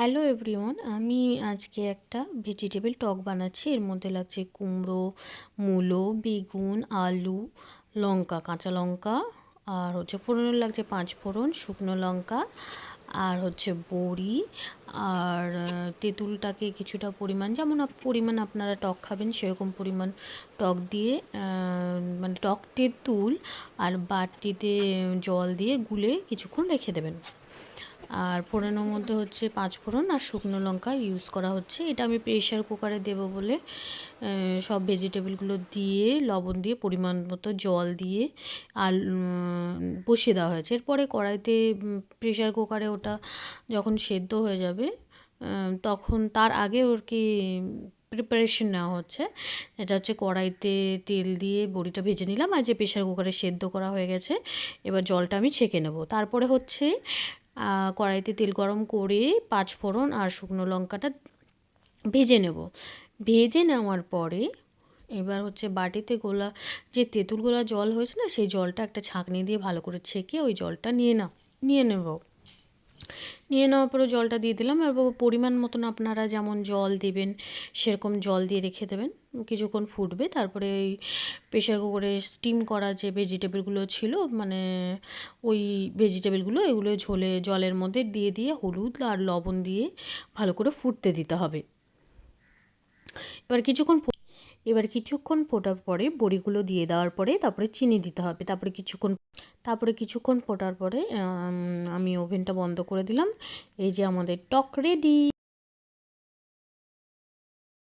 Hello everyone আমি আজকে একটা ভেজিটেবল টক বানাচ্ছি। এর মধ্যে লাগছে কুমড়ো, মূলো, বেগুন, আলু, লঙ্কা, কাঁচা লঙ্কা, আর হচ্ছে ফোড়নের লাগছে পাঁচ ফোড়ন, শুকনো লঙ্কা, আর হচ্ছে বড়ি, আর তেঁতুলটাকে কিছুটা পরিমাণ, যেমন পরিমাণ আপনারা টক খাবেন সেরকম পরিমাণ টক দিয়ে মানে টক তেঁতুল আর বাটিতে জল দিয়ে গুলে কিছুক্ষণ রেখে দেবেন। আর ফোড়নের মধ্যে হচ্ছে পাঁচ ফোড়ন আর শুকনো লঙ্কা ইউজ করা হচ্ছে। এটা আমি প্রেশার কুকারে দেবো বলে সব ভেজিটেবলগুলো দিয়ে, লবণ দিয়ে, পরিমাণ মতো জল দিয়ে আর বসিয়ে দেওয়া হয়েছে। এরপরে কড়াইতে প্রেশার কুকারে ওটা যখন সেদ্ধ হয়ে যাবে তখন তার আগে ওর কি প্রিপারেশন নেওয়া হচ্ছে। এটা হচ্ছে কড়াইতে তেল দিয়ে বড়িটা ভেজে নিলাম আর যে প্রেশার কুকারে সেদ্ধ করা হয়ে গেছে, এবার জলটা আমি ছেঁকে নেব। তারপরে হচ্ছে কড়াইতে তেল গরম করে পাঁচ ফোড়ন আর শুকনো লঙ্কাটা ভেজে নেব। ভেজে নেওয়ার পরে এবার হচ্ছে বাটিতে গোলা যে তেঁতুল গোলা জল হয়েছে না, সেই জলটা একটা ছাঁকনি দিয়ে ভালো করে ছেঁকে ওই জলটা নিয়ে না নিয়ে নেব। নিয়ে নেওয়ার পরে জলটা দিয়ে দিলাম। এবার পরিমাণ মতন আপনারা যেমন জল দেবেন, সেরকম জল দিয়ে রেখে দেবেন। কিছুক্ষণ ফুটবে, তারপরে ওই প্রেশার কুকারে স্টিম করা যে ভেজিটেবলগুলো ছিল মানে ওই ভেজিটেবলগুলো, এগুলো ঝোলে, জলের মধ্যে দিয়ে দিয়ে হলুদ আর লবণ দিয়ে ভালো করে ফুটতে দিতে হবে। এবার কিছুক্ষণ এবার কিছুক্ষণ ফোটার পরে বড়িগুলো দিয়ে দেওয়ার পরে তারপরে চিনি দিতে হবে। তারপরে কিছুক্ষণ তারপরে কিছুক্ষণ ফোটার পরে আমি ওভেনটা বন্ধ করে দিলাম। এই যে আমাদের টক রেডি।